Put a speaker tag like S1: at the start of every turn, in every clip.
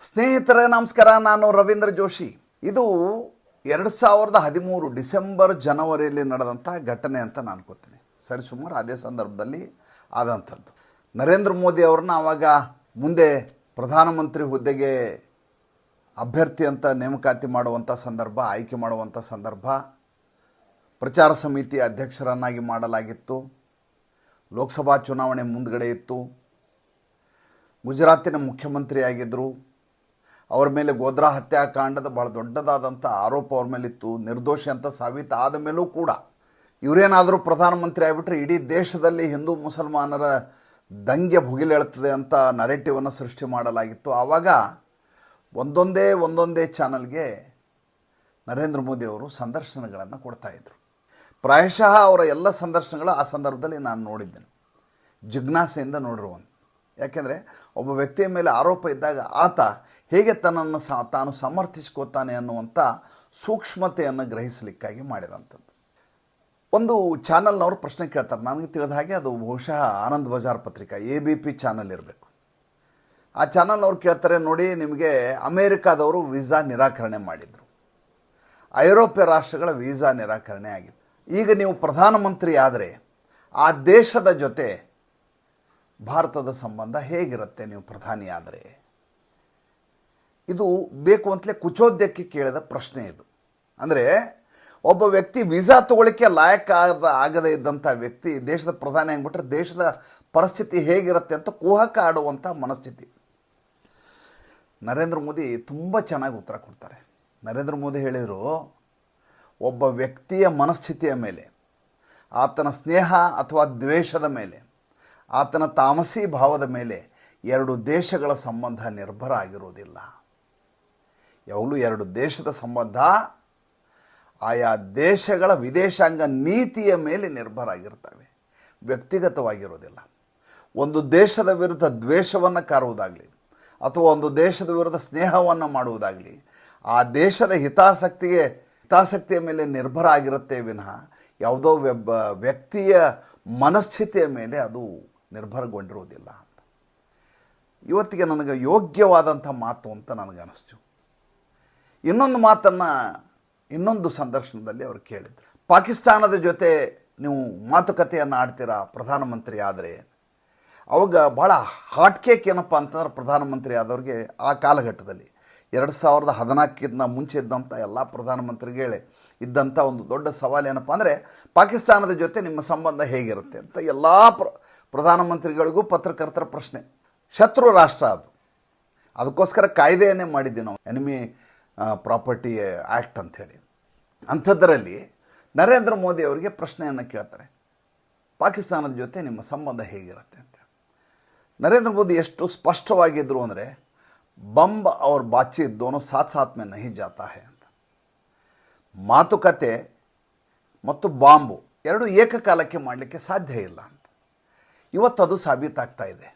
S1: ಸ್ನೇಹಿತರೆ, ನಮಸ್ಕಾರ. ನಾನು ರವೀಂದ್ರ ಜೋಶಿ. ಇದು ಎರಡು ಸಾವಿರದ ಹದಿಮೂರು ಡಿಸೆಂಬರ್ ಜನವರಿಯಲ್ಲಿ ನಡೆದಂಥ ಘಟನೆ ಅಂತ ನಾನು ಅನ್ಕೋತೀನಿ. ಸರಿಸುಮಾರು ಅದೇ ಸಂದರ್ಭದಲ್ಲಿ ಆದಂಥದ್ದು. ನರೇಂದ್ರ ಮೋದಿ ಅವ್ರನ್ನ ಆವಾಗ ಮುಂದೆ ಪ್ರಧಾನಮಂತ್ರಿ ಹುದ್ದೆಗೆ ಅಭ್ಯರ್ಥಿ ಅಂತ ನೇಮಕಾತಿ ಮಾಡುವಂಥ ಸಂದರ್ಭ, ಆಯ್ಕೆ ಮಾಡುವಂಥ ಸಂದರ್ಭ, ಪ್ರಚಾರ ಸಮಿತಿ ಅಧ್ಯಕ್ಷರನ್ನಾಗಿ ಮಾಡಲಾಗಿತ್ತು. ಲೋಕಸಭಾ ಚುನಾವಣೆ ಮುಂದುಗಡೆ ಇತ್ತು. ಗುಜರಾತಿನ ಮುಖ್ಯಮಂತ್ರಿಯಾಗಿದ್ದರು. ಅವ್ರ ಮೇಲೆ ಗೋದ್ರಾ ಹತ್ಯಾಕಾಂಡದ ಭಾಳ ದೊಡ್ಡದಾದಂಥ ಆರೋಪ ಅವ್ರ ಮೇಲಿತ್ತು, ನಿರ್ದೋಷಿ ಅಂತ ಸಾಬೀತು ಆದ ಮೇಲೂ ಕೂಡ. ಇವರೇನಾದರೂ ಪ್ರಧಾನಮಂತ್ರಿ ಆಗಿಬಿಟ್ರೆ ಇಡೀ ದೇಶದಲ್ಲಿ ಹಿಂದೂ ಮುಸಲ್ಮಾನರ ದಂಗೆ ಭುಗಿಲೇಳ್ತದೆ ಅಂತ ನರೇಟಿವನ್ನು ಸೃಷ್ಟಿ ಮಾಡಲಾಗಿತ್ತು. ಆವಾಗ ಒಂದೊಂದೇ ಒಂದೊಂದೇ ಚಾನಲ್ಗೆ ನರೇಂದ್ರ ಮೋದಿ ಅವರು ಸಂದರ್ಶನಗಳನ್ನು ಕೊಡ್ತಾಯಿದ್ರು ಪ್ರಾಯಶಃ ಅವರ ಎಲ್ಲ ಸಂದರ್ಶನಗಳು ಆ ಸಂದರ್ಭದಲ್ಲಿ ನಾನು ನೋಡಿದ್ದೇನೆ. ಜಿಜ್ಞಾಸೆಯಿಂದ ನೋಡಿರುವಂಥ ಯಾಕೆಂದರೆ ಒಬ್ಬ ವ್ಯಕ್ತಿಯ ಮೇಲೆ ಆರೋಪ ಇದ್ದಾಗ ಆತ ಹೇಗೆ ತನ್ನನ್ನು ಸ, ತಾನು ಸಮರ್ಥಿಸ್ಕೋತಾನೆ ಅನ್ನುವಂಥ ಸೂಕ್ಷ್ಮತೆಯನ್ನು ಗ್ರಹಿಸಲಿಕ್ಕಾಗಿ ಮಾಡಿದಂಥದ್ದು. ಒಂದು ಚಾನಲ್ನವರು ಪ್ರಶ್ನೆ ಕೇಳ್ತಾರೆ. ನನಗೆ ತಿಳಿದ ಹಾಗೆ ಅದು ಬಹುಶಃ ಆನಂದ್ ಬಜಾರ್ ಪತ್ರಿಕಾ, ಎ ಬಿ ಪಿ ಚಾನಲ್ ಇರಬೇಕು. ಆ ಚಾನಲ್ನವ್ರು ಕೇಳ್ತಾರೆ, ನೋಡಿ ನಿಮಗೆ ಅಮೇರಿಕಾದವರು ವೀಸಾ ನಿರಾಕರಣೆ ಮಾಡಿದರು. ಐರೋಪ್ಯ ರಾಷ್ಟ್ರಗಳ ವೀಸಾ ನಿರಾಕರಣೆ ಆಗಿದೆ ಈಗ ನೀವು ಪ್ರಧಾನಮಂತ್ರಿ ಆದರೆ ಆ ದೇಶದ ಜೊತೆ ಭಾರತದ ಸಂಬಂಧ ಹೇಗಿರುತ್ತೆ ನೀವು ಪ್ರಧಾನಿ ಆದರೆ ಇದು ಬೇಕು ಅಂತಲೇ ಕುಚೋದ್ಯಕ್ಕೆ ಕೇಳಿದ ಪ್ರಶ್ನೆ ಇದು. ಅಂದರೆ ಒಬ್ಬ ವ್ಯಕ್ತಿ ವೀಸಾ ತಗೊಳ್ಳಿಕ್ಕೆ ಲಾಯಕ್ ಆದ, ಆಗದೇ ಇದ್ದಂಥ ವ್ಯಕ್ತಿ ದೇಶದ ಪ್ರಧಾನಿ ಆಗಿಬಿಟ್ರೆ ದೇಶದ ಪರಿಸ್ಥಿತಿ ಹೇಗಿರುತ್ತೆ ಅಂತ ಕುಹಕ ಆಡುವಂಥ ಮನಸ್ಥಿತಿ. ನರೇಂದ್ರ ಮೋದಿ ತುಂಬ ಚೆನ್ನಾಗಿ ಉತ್ತರ ಕೊಡ್ತಾರೆ. ನರೇಂದ್ರ ಮೋದಿ ಹೇಳಿದರು, ಒಬ್ಬ ವ್ಯಕ್ತಿಯ ಮನಸ್ಥಿತಿಯ ಮೇಲೆ, ಆತನ ಸ್ನೇಹ ಅಥವಾ ದ್ವೇಷದ ಮೇಲೆ, ಆತನ ತಾಮಸಿ ಭಾವದ ಮೇಲೆ ಎರಡು ದೇಶಗಳ ಸಂಬಂಧ ನಿರ್ಭರ ಆಗಿರುವುದಿಲ್ಲ. ಯಾವಾಗಲೂ ಎರಡು ದೇಶದ ಸಂಬಂಧ, ಆಯಾ ದೇಶಗಳ ವಿದೇಶಾಂಗ ನೀತಿಯ ಮೇಲೆ ನಿರ್ಭರ ಆಗಿರ್ತವೆ. ವ್ಯಕ್ತಿಗತವಾಗಿರೋದಿಲ್ಲ. ಒಂದು ದೇಶದ ವಿರುದ್ಧ ದ್ವೇಷವನ್ನು ಕಾರುವುದಾಗಲಿ, ಅಥವಾ ಒಂದು ದೇಶದ ವಿರುದ್ಧ ಸ್ನೇಹವನ್ನು ಮಾಡುವುದಾಗಲಿ, ಆ ದೇಶದ ಹಿತಾಸಕ್ತಿಗೆ, ಹಿತಾಸಕ್ತಿಯ ಮೇಲೆ ನಿರ್ಭರ ಆಗಿರುತ್ತೆ ವಿನಃ ಯಾವುದೋ ವ್ಯಕ್ತಿಯ ಮನಸ್ಥಿತಿಯ ಮೇಲೆ ಅದು ನಿರ್ಭರಗೊಂಡಿರುವುದಿಲ್ಲ ಅಂತ. ಇವತ್ತಿಗೆ ನನಗೆ ಯೋಗ್ಯವಾದಂಥ ಮಾತು ಅಂತ ನನಗನ್ನಿಸ್ತು. ಇನ್ನೊಂದು ಮಾತನ್ನು ಇನ್ನೊಂದು ಸಂದರ್ಶನದಲ್ಲಿ ಅವರು ಕೇಳಿದರು. ಪಾಕಿಸ್ತಾನದ ಜೊತೆ ನೀವು ಮಾತುಕತೆಯನ್ನು ಆಡ್ತೀರಾ ಪ್ರಧಾನಮಂತ್ರಿ ಆದರೆ? ಅವಾಗ ಭಾಳ ಹಾಟ್ ಕೇಕ್ ಏನಪ್ಪ ಅಂತಂದ್ರೆ ಪ್ರಧಾನಮಂತ್ರಿ ಆದವ್ರಿಗೆ ಆ ಕಾಲಘಟ್ಟದಲ್ಲಿ. ಎರಡು ಸಾವಿರದ ಹದಿನಾಲ್ಕಿಂದ ಮುಂಚೆ ಇದ್ದಂಥ ಎಲ್ಲ ಪ್ರಧಾನಮಂತ್ರಿಗಳೇ ಇದ್ದಂಥ ಒಂದು ದೊಡ್ಡ ಸವಾಲು ಏನಪ್ಪ ಅಂದರೆ, ಪಾಕಿಸ್ತಾನದ ಜೊತೆ ನಿಮ್ಮ ಸಂಬಂಧ ಹೇಗಿರುತ್ತೆ ಅಂತ ಎಲ್ಲ ಪ್ರ, ಪ್ರಧಾನಮಂತ್ರಿಗಳಿಗೂ ಪತ್ರಕರ್ತರ ಪ್ರಶ್ನೆ. ಶತ್ರು ರಾಷ್ಟ್ರ ಅದು. ಅದಕ್ಕೋಸ್ಕರ ಕಾಯ್ದೆಯನ್ನೇ ಮಾಡಿದ್ದೆ ನಾವು. ಎನಿಮಿ ಪ್ರಾಪರ್ಟಿ ಆ್ಯಕ್ಟ್ ಅಂಥೇಳಿ ಅಂಥದ್ದರಲ್ಲಿ ನರೇಂದ್ರ ಮೋದಿ ಅವರಿಗೆ ಪ್ರಶ್ನೆಯನ್ನು ಕೇಳ್ತಾರೆ. ಪಾಕಿಸ್ತಾನದ ಜೊತೆ ನಿಮ್ಮ ಸಂಬಂಧ ಹೇಗಿರುತ್ತೆ ಅಂತ ನರೇಂದ್ರ ಮೋದಿ ಎಷ್ಟು ಸ್ಪಷ್ಟವಾಗಿದ್ದರು ಅಂದರೆ, ಬಂಬ್ ಅವ್ರ ಬಾಚಿ ದೋನೋ ಸಾತ್ ಸಾತ್ ಮೇ ನಹಿ ಜಾತಾ ಹೇ ಅಂತ. ಮಾತುಕತೆ ಮತ್ತು ಬಾಂಬು ಎರಡು ಏಕಕಾಲಕ್ಕೆ ಮಾಡಲಿಕ್ಕೆ ಸಾಧ್ಯ ಇಲ್ಲ ಅಂತ. ಇವತ್ತು ಅದು ಸಾಬೀತಾಗ್ತಾ ಇದೆ.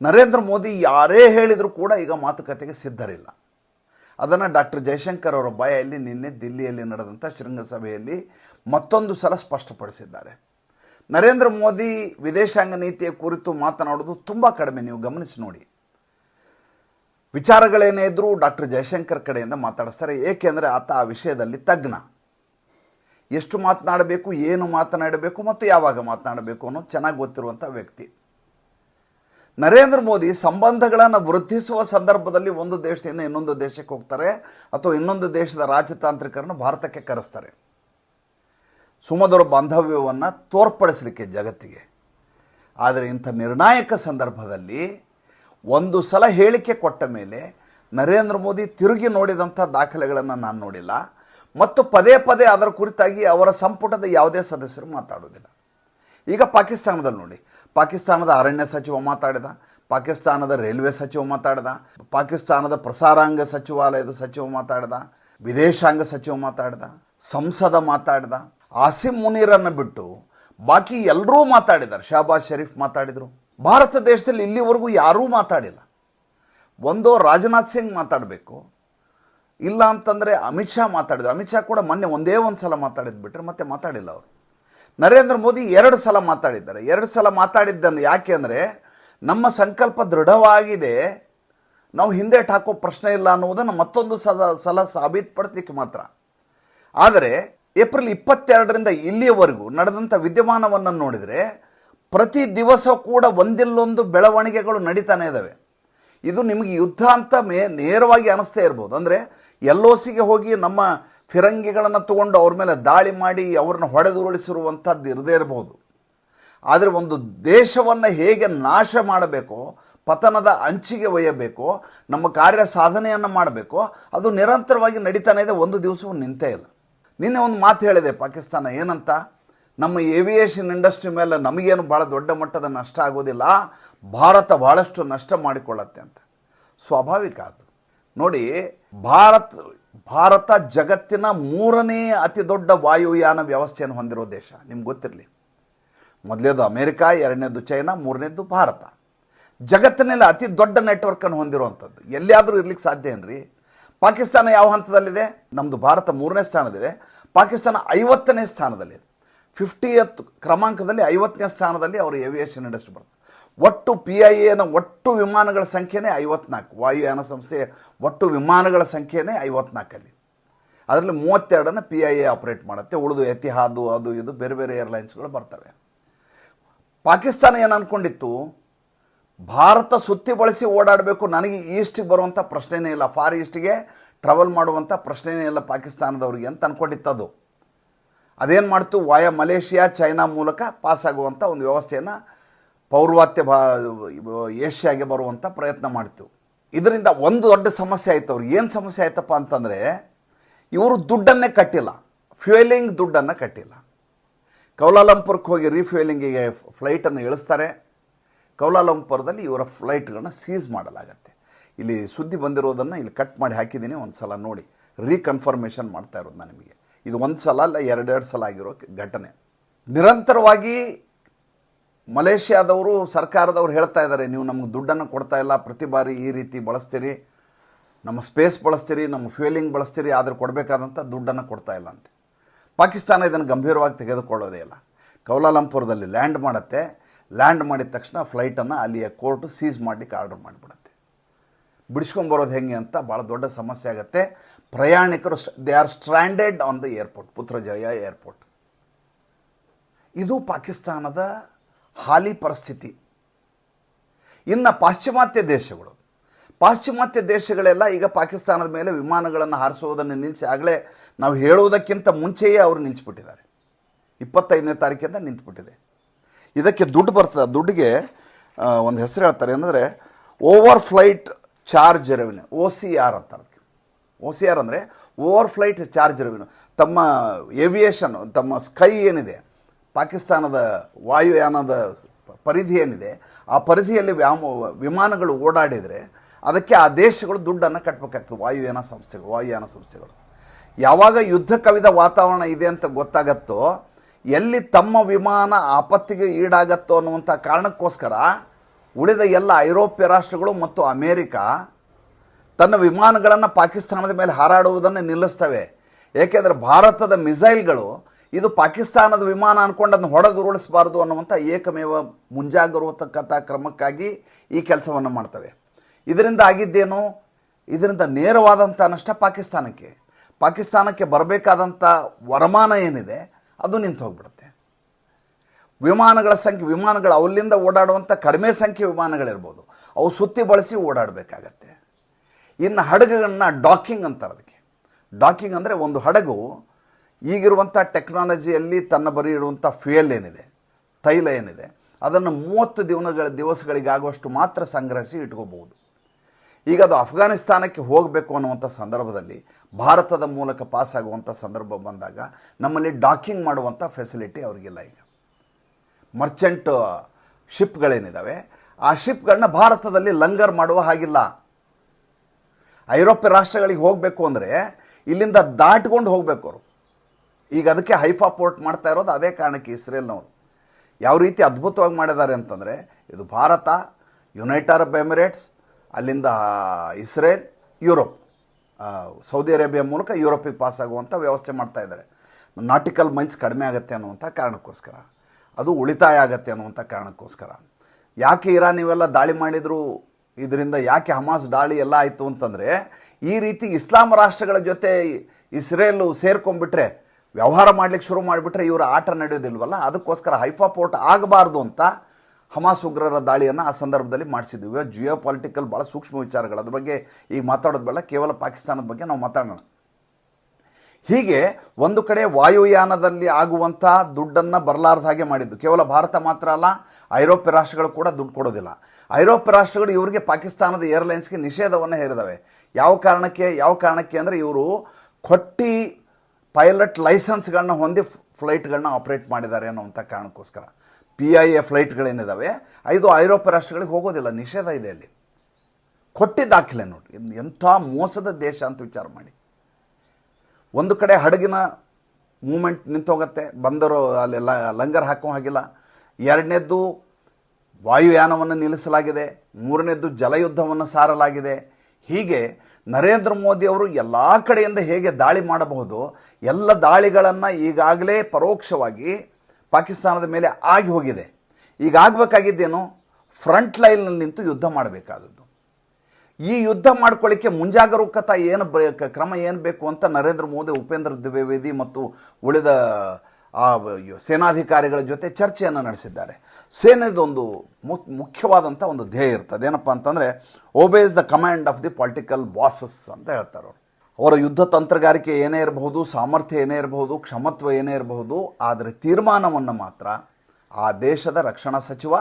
S1: ನರೇಂದ್ರ ಮೋದಿ ಯಾರೇ ಹೇಳಿದರೂ ಕೂಡ ಈಗ ಮಾತುಕತೆಗೆ ಸಿದ್ಧರಿಲ್ಲ. ಅದನ್ನು ಡಾಕ್ಟರ್ ಜಯಶಂಕರ್ ಅವರ ಬಾಯಲ್ಲಿ ನಿನ್ನೆ ದಿಲ್ಲಿಯಲ್ಲಿ ನಡೆದಂಥ ಶೃಂಗಸಭೆಯಲ್ಲಿ ಮತ್ತೊಂದು ಸಲ ಸ್ಪಷ್ಟಪಡಿಸಿದ್ದಾರೆ. ನರೇಂದ್ರ ಮೋದಿ ವಿದೇಶಾಂಗ ನೀತಿಯ ಕುರಿತು ಮಾತನಾಡೋದು ತುಂಬ ಕಡಿಮೆ. ನೀವು ಗಮನಿಸಿ ನೋಡಿ. ವಿಚಾರಗಳೇನೇ ಇದ್ದರೂ ಡಾಕ್ಟರ್ ಜಯಶಂಕರ್ ಕಡೆಯಿಂದ ಮಾತಾಡಿಸ್ತಾರೆ. ಏಕೆಂದರೆ ಆತ ಆ ವಿಷಯದಲ್ಲಿ ತಜ್ಞ. ಎಷ್ಟು ಮಾತನಾಡಬೇಕು, ಏನು ಮಾತನಾಡಬೇಕು ಮತ್ತು ಯಾವಾಗ ಮಾತನಾಡಬೇಕು ಅನ್ನೋದು ಚೆನ್ನಾಗಿ ಗೊತ್ತಿರುವಂಥ ವ್ಯಕ್ತಿ. ನರೇಂದ್ರ ಮೋದಿ ಸಂಬಂಧಗಳನ್ನು ವೃದ್ಧಿಸುವ ಸಂದರ್ಭದಲ್ಲಿ ಒಂದು ದೇಶದಿಂದ ಇನ್ನೊಂದು ದೇಶಕ್ಕೆ ಹೋಗ್ತಾರೆ ಅಥವಾ ಇನ್ನೊಂದು ದೇಶದ ರಾಜತಾಂತ್ರಿಕರನ್ನು ಭಾರತಕ್ಕೆ ಕರೆಸ್ತಾರೆ. ಸುಮಧುರ ಬಾಂಧವ್ಯವನ್ನು ತೋರ್ಪಡಿಸಲಿಕ್ಕೆ ಜಗತ್ತಿಗೆ. ಆದರೆ ಇಂಥ ನಿರ್ಣಾಯಕ ಸಂದರ್ಭದಲ್ಲಿ ಒಂದು ಸಲ ಹೇಳಿಕೆ ಕೊಟ್ಟ ಮೇಲೆ ನರೇಂದ್ರ ಮೋದಿ ತಿರುಗಿ ನೋಡಿದಂಥ ದಾಖಲೆಗಳನ್ನು ನಾನು ನೋಡಿಲ್ಲ. ಮತ್ತು ಪದೇ ಪದೇ ಅದರ ಕುರಿತಾಗಿ ಅವರ ಸಂಪುಟದ ಯಾವುದೇ ಸದಸ್ಯರು ಮಾತಾಡೋದಿಲ್ಲ. ಈಗ ಪಾಕಿಸ್ತಾನದಲ್ಲಿ ನೋಡಿ. ಪಾಕಿಸ್ತಾನದ ಅರಣ್ಯ ಸಚಿವ ಮಾತಾಡಿದ, ಪಾಕಿಸ್ತಾನದ ರೈಲ್ವೆ ಸಚಿವ ಮಾತಾಡಿದ, ಪಾಕಿಸ್ತಾನದ ಪ್ರಸಾರಾಂಗ ಸಚಿವಾಲಯದ ಸಚಿವ ಮಾತಾಡಿದ, ವಿದೇಶಾಂಗ ಸಚಿವ ಮಾತಾಡಿದ, ಸಂಸದ ಮಾತಾಡಿದ ಆಸಿಮ್ ಮುನೀರನ್ನು ಬಿಟ್ಟು ಬಾಕಿ ಎಲ್ಲರೂ ಮಾತಾಡಿದ್ದಾರೆ. ಶಹಬಾಜ್ ಶರೀಫ್ ಮಾತಾಡಿದರು. ಭಾರತ ದೇಶದಲ್ಲಿ ಇಲ್ಲಿವರೆಗೂ ಯಾರೂ ಮಾತಾಡಿಲ್ಲ. ಒಂದೋ ರಾಜನಾಥ್ ಸಿಂಗ್ ಮಾತಾಡಬೇಕು, ಇಲ್ಲ ಅಂತಂದರೆ ಅಮಿತ್ ಶಾ ಮಾತಾಡಿದ್ರು. ಅಮಿತ್ ಶಾ ಕೂಡ ಮೊನ್ನೆ ಒಂದೇ ಒಂದು ಸಲ ಮಾತಾಡಿದ್ದು ಬಿಟ್ಟರೆ ಮತ್ತೆ ಮಾತಾಡಿಲ್ಲ ಅವರು. ನರೇಂದ್ರ ಮೋದಿ ಎರಡು ಸಲ ಮಾತಾಡಿದ್ದಾರೆ. ಎರಡು ಸಲ ಮಾತಾಡಿದ್ದಂದು ಯಾಕೆ ಅಂದರೆ, ನಮ್ಮ ಸಂಕಲ್ಪ ದೃಢವಾಗಿದೆ. ನಾವು ಹಿಂದೇಟ್ ಹಾಕೋ ಪ್ರಶ್ನೆ ಇಲ್ಲ ಅನ್ನುವುದನ್ನು ಮತ್ತೊಂದು ಸಲ ಸಲ ಸಾಬೀತುಪಡಿಸ್ಲಿಕ್ಕೆ ಮಾತ್ರ. ಆದರೆ, ಏಪ್ರಿಲ್ ಇಪ್ಪತ್ತೆರಡರಿಂದ ಇಲ್ಲಿಯವರೆಗೂ ನಡೆದಂಥ ವಿದ್ಯಮಾನವನ್ನು ನೋಡಿದರೆ, ಪ್ರತಿ ದಿವಸ ಕೂಡ ಒಂದಿಲ್ಲೊಂದು ಬೆಳವಣಿಗೆಗಳು ನಡೀತಾನೆ ಇದ್ದಾವೆ. ಇದು ನಿಮಗೆ ಯುದ್ಧ ಅಂತ ಮೇ, ನೇರವಾಗಿ ಅನಿಸ್ತೇ ಇರ್ಬೋದು. ಅಂದರೆ, ಎಲ್ ಒ ಸಿಗೆ ಹೋಗಿ ನಮ್ಮ ಫಿರಂಗಿಗಳನ್ನು ತಗೊಂಡು ಅವ್ರ ಮೇಲೆ ದಾಳಿ ಮಾಡಿ ಅವ್ರನ್ನ ಹೊಡೆದುರುಳಿಸಿರುವಂಥದ್ದು ಇರದೇ ಇರಬಹುದು ಆದರೆ ಒಂದು ದೇಶವನ್ನು ಹೇಗೆ ನಾಶ ಮಾಡಬೇಕೋ, ಪತನದ ಅಂಚಿಗೆ ಒಯ್ಯಬೇಕೋ, ನಮ್ಮ ಕಾರ್ಯ ಸಾಧನೆಯನ್ನು ಮಾಡಬೇಕೋ, ಅದು ನಿರಂತರವಾಗಿ ನಡೀತಾನೆ ಇದೆ, ಒಂದು ದಿವಸವೂ ನಿಂತೇ ಇಲ್ಲ. ನಿನ್ನೆ ಒಂದು ಮಾತು ಹೇಳಿದೆ ಪಾಕಿಸ್ತಾನ, ಏನಂತ? ನಮ್ಮ ಏವಿಯೇಷನ್ ಇಂಡಸ್ಟ್ರಿ ಮೇಲೆ ನಮಗೇನು ಭಾಳ ದೊಡ್ಡ ಮಟ್ಟದ ನಷ್ಟ ಆಗೋದಿಲ್ಲ, ಭಾರತ ಭಾಳಷ್ಟು ನಷ್ಟ ಮಾಡಿಕೊಳ್ಳತ್ತೆ ಅಂತ. ಸ್ವಾಭಾವಿಕ ಅದು. ನೋಡಿ, ಭಾರತ ಭಾರತ ಜಗತ್ತಿನ ಮೂರನೇ ಅತಿ ದೊಡ್ಡ ವಾಯುಯಾನ ವ್ಯವಸ್ಥೆಯನ್ನು ಹೊಂದಿರೋ ದೇಶ. ನಿಮ್ಗೆ ಗೊತ್ತಿರಲಿ. ಮೊದಲೇದು ಅಮೇರಿಕಾ, ಎರಡನೇದು ಚೈನಾ, ಮೂರನೇದು ಭಾರತ. ಜಗತ್ತಿನಲ್ಲಿ ಅತಿ ದೊಡ್ಡ ನೆಟ್ವರ್ಕನ್ನು ಹೊಂದಿರುವಂಥದ್ದು. ಎಲ್ಲಿಯಾದರೂ ಇರ್ಲಿಕ್ಕೆ ಸಾಧ್ಯ ಏನ್ರಿ? ಪಾಕಿಸ್ತಾನ ಯಾವ ಹಂತದಲ್ಲಿದೆ? ನಮ್ಮದು ಭಾರತ ಮೂರನೇ ಸ್ಥಾನದಿದೆ ಪಾಕಿಸ್ತಾನ ಐವತ್ತನೇ ಸ್ಥಾನದಲ್ಲಿದೆ. ಫಿಫ್ಟಿಯತ್ ಕ್ರಮಾಂಕದಲ್ಲಿ ಐವತ್ತನೇ ಸ್ಥಾನದಲ್ಲಿ ಅವರು ಏವಿಯೇಷನ್ ಇಂಡಸ್ಟ್ರಿ ಬರ್ತದೆ ಒಟ್ಟು ಪಿ ಐ ಎನ ಒಟ್ಟು ವಿಮಾನಗಳ ಸಂಖ್ಯೆನೇ ಐವತ್ನಾಲ್ಕು. ವಾಯುಯಾನ ಸಂಸ್ಥೆಯ ಒಟ್ಟು ವಿಮಾನಗಳ ಸಂಖ್ಯೆನೇ ಐವತ್ನಾಲ್ಕಲ್ಲಿ. ಅದರಲ್ಲಿ ಮೂವತ್ತೆರಡನ್ನು ಪಿ ಐ ಎ ಆಪ್ರೇಟ್ ಮಾಡುತ್ತೆ. ಉಳಿದು ಎತಿಹಾದು ಅದು, ಇದು, ಬೇರೆ ಬೇರೆ ಏರ್ಲೈನ್ಸ್ಗಳು ಬರ್ತವೆ. ಪಾಕಿಸ್ತಾನ ಏನು ಅಂದ್ಕೊಂಡಿತ್ತು ಭಾರತ ಸುತ್ತಿ ಬಳಸಿ ಓಡಾಡಬೇಕು. ನನಗೆ ಈಸ್ಟಿಗೆ ಬರುವಂಥ ಪ್ರಶ್ನೆನೇ ಇಲ್ಲ. ಫಾರ್ ಈಸ್ಟಿಗೆ ಟ್ರಾವೆಲ್ ಮಾಡುವಂಥ ಪ್ರಶ್ನೆನೇ ಇಲ್ಲ ಪಾಕಿಸ್ತಾನದವ್ರಿಗೆ ಅಂತ ಅಂದ್ಕೊಂಡಿತ್ತದು ಅದೇನು ಮಾಡ್ತು? ವಾಯ ಮಲೇಷಿಯಾ, ಚೈನಾ ಮೂಲಕ ಪಾಸ್ ಆಗುವಂಥ ಒಂದು ವ್ಯವಸ್ಥೆಯನ್ನು ಪೌರ್ವಾತ್ಯ ಭಾ ಏಷ್ಯಾಗೆ ಬರುವಂಥ ಪ್ರಯತ್ನ ಮಾಡ್ತು ಇದರಿಂದ ಒಂದು ದೊಡ್ಡ ಸಮಸ್ಯೆ ಆಯ್ತು ಅವ್ರಿಗೆ. ಏನು ಸಮಸ್ಯೆ ಆಯ್ತಪ್ಪ ಅಂತಂದರೆ, ಇವರು ದುಡ್ಡನ್ನೇ ಕಟ್ಟಿಲ್ಲ. ಫ್ಯೂಯಲಿಂಗ್ ದುಡ್ಡನ್ನು ಕಟ್ಟಿಲ್ಲ. ಕೌಲಾಲಂಪುರಕ್ಕೆ ಹೋಗಿ ರೀಫ್ಯೂಯಲಿಂಗಿಗೆ ಫ್ಲೈಟನ್ನು ಇಳಿಸ್ತಾರೆ. ಕೌಲಾಲಂಪುರದಲ್ಲಿ ಇವರ ಫ್ಲೈಟ್ಗಳನ್ನ ಸೀಸ್ ಮಾಡಲಾಗತ್ತೆ. ಇಲ್ಲಿ ಸುದ್ದಿ ಬಂದಿರೋದನ್ನು ಇಲ್ಲಿ ಕಟ್ ಮಾಡಿ ಹಾಕಿದ್ದೀನಿ ಒಂದು ಸಲ ನೋಡಿ. ರೀಕನ್ಫರ್ಮೇಷನ್ ಮಾಡ್ತಾ ಇರೋದು ನಾನು ನಿಮಗೆ. ಇದು ಒಂದು ಸಲ ಅಲ್ಲ, ಎರಡೆರಡು ಸಲ ಆಗಿರೋ ಘಟನೆ. ನಿರಂತರವಾಗಿ ಮಲೇಷ್ಯಾದವರು ಸರ್ಕಾರದವ್ರು ಹೇಳ್ತಾ ಇದ್ದಾರೆ, ನೀವು ನಮ್ಗೆ ದುಡ್ಡನ್ನು ಕೊಡ್ತಾ ಇಲ್ಲ, ಪ್ರತಿ ಬಾರಿ ಈ ರೀತಿ ಬಳಸ್ತೀರಿ, ನಮ್ಮ ಸ್ಪೇಸ್ ಬಳಸ್ತೀರಿ, ನಮ್ಮ ಫ್ಯೂಯಲಿಂಗ್ ಬಳಸ್ತೀರಿ, ಆದರೆ ಕೊಡಬೇಕಾದಂಥ ದುಡ್ಡನ್ನು ಕೊಡ್ತಾ ಇಲ್ಲ ಅಂತ. ಪಾಕಿಸ್ತಾನ ಇದನ್ನು ಗಂಭೀರವಾಗಿ ತೆಗೆದುಕೊಳ್ಳೋದೇ ಇಲ್ಲ. ಕೌಲಾಲಂಪುರದಲ್ಲಿ ಲ್ಯಾಂಡ್ ಮಾಡುತ್ತೆ, ಲ್ಯಾಂಡ್ ಮಾಡಿದ ತಕ್ಷಣ ಫ್ಲೈಟನ್ನು ಅಲ್ಲಿಯ ಕೋರ್ಟು ಸೀಸ್ ಮಾಡಲಿಕ್ಕೆ ಆರ್ಡರ್ ಮಾಡಿಬಿಡುತ್ತೆ. ಬಿಡಿಸ್ಕೊಂಬರೋದು ಹೆಂಗೆ ಅಂತ ಭಾಳ ದೊಡ್ಡ ಸಮಸ್ಯೆ ಆಗುತ್ತೆ. ಪ್ರಯಾಣಿಕರು they are stranded on the airport, Putrajaya airport. ಇದು ಪಾಕಿಸ್ತಾನದ ಹಾಲಿ ಪರಿಸ್ಥಿತಿ. ಇನ್ನು ಪಾಶ್ಚಿಮಾತ್ಯ ದೇಶಗಳು. ಪಾಶ್ಚಿಮಾತ್ಯ ದೇಶಗಳೆಲ್ಲ ಈಗ ಪಾಕಿಸ್ತಾನದ ಮೇಲೆ ವಿಮಾನಗಳನ್ನು ಹಾರಿಸುವುದನ್ನು ನಿಲ್ಲಿಸಿ ಆಗಲೇ ನಾವು ಹೇಳುವುದಕ್ಕಿಂತ ಮುಂಚೆಯೇ ಅವರು ನಿಲ್ಲಿಸಿಬಿಟ್ಟಿದ್ದಾರೆ ಇಪ್ಪತ್ತೈದನೇ ತಾರೀಕಿಂದ ನಿಂತುಬಿಟ್ಟಿದೆ. ಇದಕ್ಕೆ ದುಡ್ಡು ಬರ್ತದೆ, ದುಡ್ಡಿಗೆ ಒಂದು ಹೆಸರು ಹೇಳ್ತಾರೆ ಅಂದರೆ over flight charge revenue, O C R ಅಂತಾರೆ ಅದಕ್ಕೆ. ಓ ಸಿ ಆರ್ ಅಂದರೆ ಓವರ್ ಫ್ಲೈಟ್ ಚಾರ್ಜ್ ರೆವಿನ್ಯೂ. ತಮ್ಮ ಏವಿಯೇಷನ್, ತಮ್ಮ ಸ್ಕೈ ಏನಿದೆ ಪಾಕಿಸ್ತಾನದ ವಾಯುಯಾನದ ಪರಿಧಿ ಏನಿದೆ, ಆ ಪರಿಧಿಯಲ್ಲಿ ವ್ಯಾಮ, ವಿಮಾನಗಳು ಓಡಾಡಿದರೆ ಅದಕ್ಕೆ ಆ ದೇಶಗಳು ದುಡ್ಡನ್ನು ಕಟ್ಟಬೇಕಾಗ್ತದೆ ವಾಯುಯಾನ ಸಂಸ್ಥೆಗಳು ವಾಯುಯಾನ ಸಂಸ್ಥೆಗಳು. ಯಾವಾಗ ಯುದ್ಧ ಕವಿದ ವಾತಾವರಣ ಇದೆ ಅಂತ ಗೊತ್ತಾಗತ್ತೋ, ಎಲ್ಲಿ ತಮ್ಮ ವಿಮಾನ ಆಪತ್ತಿಗೆ ಈಡಾಗತ್ತೋ ಅನ್ನುವಂಥ ಕಾರಣಕ್ಕೋಸ್ಕರ ಉಳಿದ ಎಲ್ಲ ಐರೋಪ್ಯ ರಾಷ್ಟ್ರಗಳು ಮತ್ತು ಅಮೇರಿಕ ತನ್ನ ವಿಮಾನಗಳನ್ನು ಪಾಕಿಸ್ತಾನದ ಮೇಲೆ ಹಾರಾಡುವುದನ್ನು ನಿಲ್ಲಿಸ್ತವೆ. ಏಕೆಂದರೆ ಭಾರತದ ಮಿಸೈಲ್ಗಳು ಇದು ಪಾಕಿಸ್ತಾನದ ವಿಮಾನ ಅಂದ್ಕೊಂಡು ಅದನ್ನು ಹೊಡೆದು ಉರುಳಿಸಬಾರ್ದು ಅನ್ನುವಂಥ ಏಕಮೇವ ಮುಂಜಾಗರೂಕತಾ ಕ್ರಮಕ್ಕಾಗಿ ಈ ಕೆಲಸವನ್ನು ಮಾಡ್ತವೆ. ಇದರಿಂದ ಆಗಿದ್ದೇನು? ಇದರಿಂದ ನೇರವಾದಂಥ ನಷ್ಟ ಪಾಕಿಸ್ತಾನಕ್ಕೆ. ಪಾಕಿಸ್ತಾನಕ್ಕೆ ಬರಬೇಕಾದಂಥ ವರಮಾನ ಏನಿದೆ, ಅದು ನಿಂತು ಹೋಗ್ಬಿಡುತ್ತೆ. ವಿಮಾನಗಳ ಸಂಖ್ಯೆ, ವಿಮಾನಗಳು ಅಲ್ಲಿಂದ ಓಡಾಡುವಂಥ ಕಡಿಮೆ ಸಂಖ್ಯೆ ವಿಮಾನಗಳಿರ್ಬೋದು. ಅವು ಸುತ್ತಿ ಬಳಸಿ ಓಡಾಡಬೇಕಾಗತ್ತೆ. ಇನ್ನು ಹಡಗುಗಳನ್ನ ಡಾಕಿಂಗ್ ಅಂತಾರೆ ಅದಕ್ಕೆ. ಡಾಕಿಂಗ್ ಅಂದರೆ ಒಂದು ಹಡಗು ಈಗಿರುವಂಥ ಟೆಕ್ನಾಲಜಿಯಲ್ಲಿ ತನ್ನ ಬರಿ ಇರುವಂಥ ಫ್ಯೂಯಲ್ ಏನಿದೆ, ತೈಲ ಏನಿದೆ, ಅದನ್ನು ಮೂವತ್ತು ದಿನಗಳ ದಿವಸಗಳಿಗಾಗುವಷ್ಟು ಮಾತ್ರ ಸಂಗ್ರಹಿಸಿ ಇಟ್ಕೋಬಹುದು. ಈಗ ಅದು ಅಫ್ಘಾನಿಸ್ತಾನಕ್ಕೆ ಹೋಗಬೇಕು ಅನ್ನುವಂಥ ಸಂದರ್ಭದಲ್ಲಿ, ಭಾರತದ ಮೂಲಕ ಪಾಸ್ ಆಗುವಂಥ ಸಂದರ್ಭ ಬಂದಾಗ ನಮ್ಮಲ್ಲಿ ಡಾಕಿಂಗ್ ಮಾಡುವಂಥ ಫೆಸಿಲಿಟಿ ಅವರಿಗಿಲ್ಲ ಈಗ. ಮರ್ಚೆಂಟ್ ಶಿಪ್ಗಳೇನಿದ್ದಾವೆ ಆ ಶಿಪ್ಗಳನ್ನ ಭಾರತದಲ್ಲಿ ಲಂಗರ್ ಮಾಡುವ ಹಾಗಿಲ್ಲ. ಐರೋಪ್ಯ ರಾಷ್ಟ್ರಗಳಿಗೆ ಹೋಗಬೇಕು ಅಂದರೆ ಇಲ್ಲಿಂದ ದಾಟ್ಕೊಂಡು ಹೋಗಬೇಕು ಅವರು. ಈಗ ಅದಕ್ಕೆ ಹೈಫಾ ಪೋರ್ಟ್ ಮಾಡ್ತಾ ಇರೋದು ಅದೇ ಕಾರಣಕ್ಕೆ ಇಸ್ರೇಲ್ನವರು. ಯಾವ ರೀತಿ ಅದ್ಭುತವಾಗಿ ಮಾಡಿದ್ದಾರೆ ಅಂತಂದರೆ, ಇದು ಭಾರತ ಯುನೈಟ್ ಅರಬ್ ಎಮಿರೇಟ್ಸ್ ಅಲ್ಲಿಂದ ಇಸ್ರೇಲ್ ಯುರೋಪ್ ಸೌದಿ ಅರೇಬಿಯಾ ಮೂಲಕ ಯುರೋಪಿಗೆ ಪಾಸ್ ಆಗುವಂಥ ವ್ಯವಸ್ಥೆ ಮಾಡ್ತಾ ಇದ್ದಾರೆ. ನಾಟಿಕಲ್ ಮೈನ್ಸ್ ಕಡಿಮೆ ಆಗುತ್ತೆ ಅನ್ನುವಂಥ ಕಾರಣಕ್ಕೋಸ್ಕರ. ಅದು ಉಳಿತಾಯ ಆಗತ್ತೆ ಅನ್ನುವಂಥ ಕಾರಣಕ್ಕೋಸ್ಕರ. ಯಾಕೆ ಇರಾನ್ ಇವೆಲ್ಲ ದಾಳಿ ಮಾಡಿದ್ರು? ಇದರಿಂದ ಯಾಕೆ ಹಮಾಸ್ ದಾಳಿ ಎಲ್ಲ ಆಯಿತು ಅಂತಂದರೆ, ಈ ರೀತಿ ಇಸ್ಲಾಂ ರಾಷ್ಟ್ರಗಳ ಜೊತೆ ಇಸ್ರೇಲು ಸೇರ್ಕೊಂಡ್ಬಿಟ್ರೆ ವ್ಯವಹಾರ ಮಾಡ್ಲಿಕ್ಕೆ ಶುರು ಮಾಡಿಬಿಟ್ರೆ ಇವರ ಆಟ ನಡೆಯೋದಿಲ್ವಲ್ಲ? ಅದಕ್ಕೋಸ್ಕರ ಹೈಫಾ ಪೋರ್ಟ್ ಆಗಬಾರ್ದು ಅಂತ ಹಮಾಸ್ ಉಗ್ರರ ದಾಳಿಯನ್ನು ಆ ಸಂದರ್ಭದಲ್ಲಿ ಮಾಡಿಸಿದ್ವಿ ಜಿಯೋ ಪೊಲಿಟಿಕಲ್ ಭಾಳ ಸೂಕ್ಷ್ಮ ವಿಚಾರಗಳು. ಅದ್ರ ಬಗ್ಗೆ ಈಗ ಮಾತಾಡೋದು ಬೇಡ. ಕೇವಲ ಪಾಕಿಸ್ತಾನದ ಬಗ್ಗೆ ನಾವು ಮಾತಾಡೋಣ. ಹೀಗೆ ಒಂದು ಕಡೆ ವಾಯುಯಾನದಲ್ಲಿ ಆಗುವಂಥ ದುಡ್ಡನ್ನು ಬರಲಾರ್ದ ಹಾಗೆ ಮಾಡಿದ್ದು. ಕೇವಲ ಭಾರತ ಮಾತ್ರ ಅಲ್ಲ, ಐರೋಪ್ಯ ರಾಷ್ಟ್ರಗಳು ಕೂಡ ದುಡ್ಡು ಕೊಡೋದಿಲ್ಲ. ಐರೋಪ್ಯ ರಾಷ್ಟ್ರಗಳು ಇವರಿಗೆ ಪಾಕಿಸ್ತಾನದ ಏರ್ಲೈನ್ಸ್ಗೆ ನಿಷೇಧವನ್ನು ಹೇರಿದವೆ. ಯಾವ ಕಾರಣಕ್ಕೆ? ಯಾವ ಕಾರಣಕ್ಕೆ ಅಂದರೆ ಇವರು ಕೊಟ್ಟಿ ಪೈಲಟ್ ಲೈಸೆನ್ಸ್ಗಳನ್ನ ಹೊಂದಿ ಫ್ಲೈಟ್ಗಳನ್ನ ಆಪ್ರೇಟ್ ಮಾಡಿದ್ದಾರೆ ಅನ್ನೋವಂಥ ಕಾರಣಕ್ಕೋಸ್ಕರ. ಪಿ ಐ ಎ ಫ್ಲೈಟ್ಗಳೇನಿದ್ದಾವೆ ಐದು ಐರೋಪ್ಯ ರಾಷ್ಟ್ರಗಳಿಗೆ ಹೋಗೋದಿಲ್ಲ, ನಿಷೇಧ ಇದೆ ಅಲ್ಲಿ. ಕೊಟ್ಟಿದ್ದ ದಾಖಲೆ ನೋಡಿ. ಎಂಥ ಮೋಸದ ದೇಶ ಅಂತ ವಿಚಾರ ಮಾಡಿ. ಒಂದು ಕಡೆ ಹಡಗಿನ ಮೂಮೆಂಟ್ ನಿಂತೋಗತ್ತೆ, ಬಂದರು ಅಲ್ಲಿ ಲಂಗರ್ ಹಾಕೋ ಹಾಗಿಲ್ಲ. ಎರಡನೇದ್ದು ವಾಯುಯಾನವನ್ನು ನಿಲ್ಲಿಸಲಾಗಿದೆ, ಮೂರನೇದ್ದು ಜಲಯುದ್ಧವನ್ನು ಸಾರಲಾಗಿದೆ. ಹೀಗೆ ನರೇಂದ್ರ ಮೋದಿ ಅವರು ಎಲ್ಲ ಕಡೆಯಿಂದ ಹೇಗೆ ದಾಳಿ ಮಾಡಬಹುದು, ಎಲ್ಲ ದಾಳಿಗಳನ್ನು ಈಗಾಗಲೇ ಪರೋಕ್ಷವಾಗಿ ಪಾಕಿಸ್ತಾನದ ಮೇಲೆ ಆಗಿ ಹೋಗಿದೆ. ಈಗ ಆಗಬೇಕಾಗಿದ್ದೇನು ಫ್ರಂಟ್ ಲೈನಲ್ಲಿ ನಿಂತು ಯುದ್ಧ ಮಾಡಬೇಕಾದದ್ದು. ಈ ಯುದ್ಧ ಮಾಡ್ಕೊಳ್ಳಿಕ್ಕೆ ಮುಂಜಾಗರೂಕತಾ ಏನು ಕ್ರಮ ಏನು ಬೇಕು ಅಂತ ನರೇಂದ್ರ ಮೋದಿ, ಉಪೇಂದ್ರ ದ್ವಿವೇದಿ ಮತ್ತು ಉಳಿದ ಆ ಸೇನಾಧಿಕಾರಿಗಳ ಜೊತೆ ಚರ್ಚೆಯನ್ನು ನಡೆಸಿದ್ದಾರೆ. ಸೇನೆದೊಂದು ಮುಖ್ಯವಾದಂಥ ಒಂದು ಧ್ಯೇಯ ಇರ್ತದೆ. ಏನಪ್ಪ ಅಂತಂದರೆ obey the command of the political bosses ಅಂತ ಹೇಳ್ತಾರೆ ಅವರು. ಅವರ ಯುದ್ಧ ತಂತ್ರಗಾರಿಕೆ ಏನೇ ಇರಬಹುದು, ಸಾಮರ್ಥ್ಯ ಏನೇ ಇರಬಹುದು, ಕ್ಷಮತ್ವ ಏನೇ ಇರಬಹುದು, ಆದರೆ ತೀರ್ಮಾನವನ್ನು ಮಾತ್ರ ಆ ದೇಶದ ರಕ್ಷಣಾ ಸಚಿವ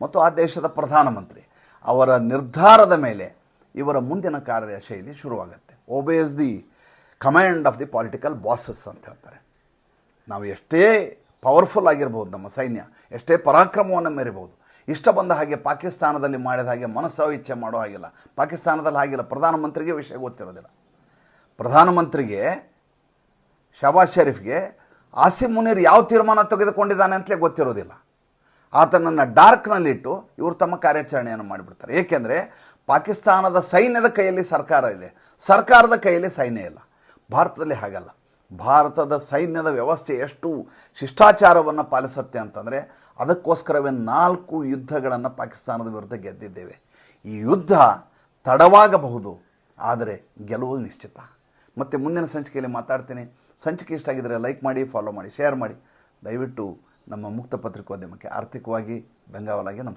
S1: ಮತ್ತು ಆ ದೇಶದ ಪ್ರಧಾನಮಂತ್ರಿ ಅವರ ನಿರ್ಧಾರದ ಮೇಲೆ ಇವರ ಮುಂದಿನ ಕಾರ್ಯಶೈಲಿ ಶುರುವಾಗುತ್ತೆ. Obey the command of the political bosses ಅಂತ ಹೇಳ್ತಾರೆ. ನಾವು ಎಷ್ಟೇ ಪವರ್ಫುಲ್ ಆಗಿರ್ಬೋದು ನಮ್ಮ ಸೈನ್ಯ, ಎಷ್ಟೇ ಪರಾಕ್ರಮವನ್ನು ಮೆರಿಬಹುದು ಇಷ್ಟ ಬಂದ ಹಾಗೆ ಪಾಕಿಸ್ತಾನದಲ್ಲಿ ಮಾಡಿದ ಹಾಗೆ ಮನಸ್ಸೋ ಇಚ್ಛೆ ಮಾಡೋ ಹಾಗಿಲ್ಲ. ಪಾಕಿಸ್ತಾನದಲ್ಲಿ ಹಾಗಿಲ್ಲ. ಪ್ರಧಾನಮಂತ್ರಿಗೆ ವಿಷಯ ಗೊತ್ತಿರೋದಿಲ್ಲ. ಪ್ರಧಾನಮಂತ್ರಿಗೆ ಶಬಾಜ್ ಶರೀಫ್ಗೆ ಆಸಿಮ್ ಮುನೀರ್ ಯಾವ ತೀರ್ಮಾನ ತೆಗೆದುಕೊಂಡಿದ್ದಾನೆ ಅಂತಲೇ ಗೊತ್ತಿರೋದಿಲ್ಲ. ಆತನನ್ನು ಡಾರ್ಕ್ನಲ್ಲಿಟ್ಟು ಇವರು ತಮ್ಮ ಕಾರ್ಯಾಚರಣೆಯನ್ನು ಮಾಡಿಬಿಡ್ತಾರೆ. ಏಕೆಂದರೆ ಪಾಕಿಸ್ತಾನದ ಸೈನ್ಯದ ಕೈಯಲ್ಲಿ ಸರ್ಕಾರ ಇದೆ. ಸರ್ಕಾರದ ಕೈಯಲ್ಲಿ ಸೈನ್ಯ ಇಲ್ಲ. ಭಾರತದಲ್ಲಿ ಹಾಗಲ್ಲ. ಭಾರತದ ಸೈನ್ಯದ ವ್ಯವಸ್ಥೆ ಎಷ್ಟು ಶಿಷ್ಟಾಚಾರವನ್ನು ಪಾಲಿಸುತ್ತೆ ಅಂತಂದರೆ ಅದಕ್ಕೋಸ್ಕರವೇ ನಾಲ್ಕು ಯುದ್ಧಗಳನ್ನು ಪಾಕಿಸ್ತಾನದ ವಿರುದ್ಧ ಗೆದ್ದಿದ್ದೇವೆ. ಈ ಯುದ್ಧ ತಡವಾಗಬಹುದು, ಆದರೆ ಗೆಲುವು ನಿಶ್ಚಿತ. ಮತ್ತು ಮುಂದಿನ ಸಂಚಿಕೆಯಲ್ಲಿ ಮಾತಾಡ್ತೀನಿ. ಸಂಚಿಕೆ ಇಷ್ಟ ಆಗಿದ್ದರೆ ಲೈಕ್ ಮಾಡಿ, ಫಾಲೋ ಮಾಡಿ, ಶೇರ್ ಮಾಡಿ. ದಯವಿಟ್ಟು ನಮ್ಮ ಮುಕ್ತ ಪತ್ರಿಕೋದ್ಯಮಕ್ಕೆ ಆರ್ಥಿಕವಾಗಿ ಬೆಂಗಾವಲಾಗಿ ನಮ್ಮ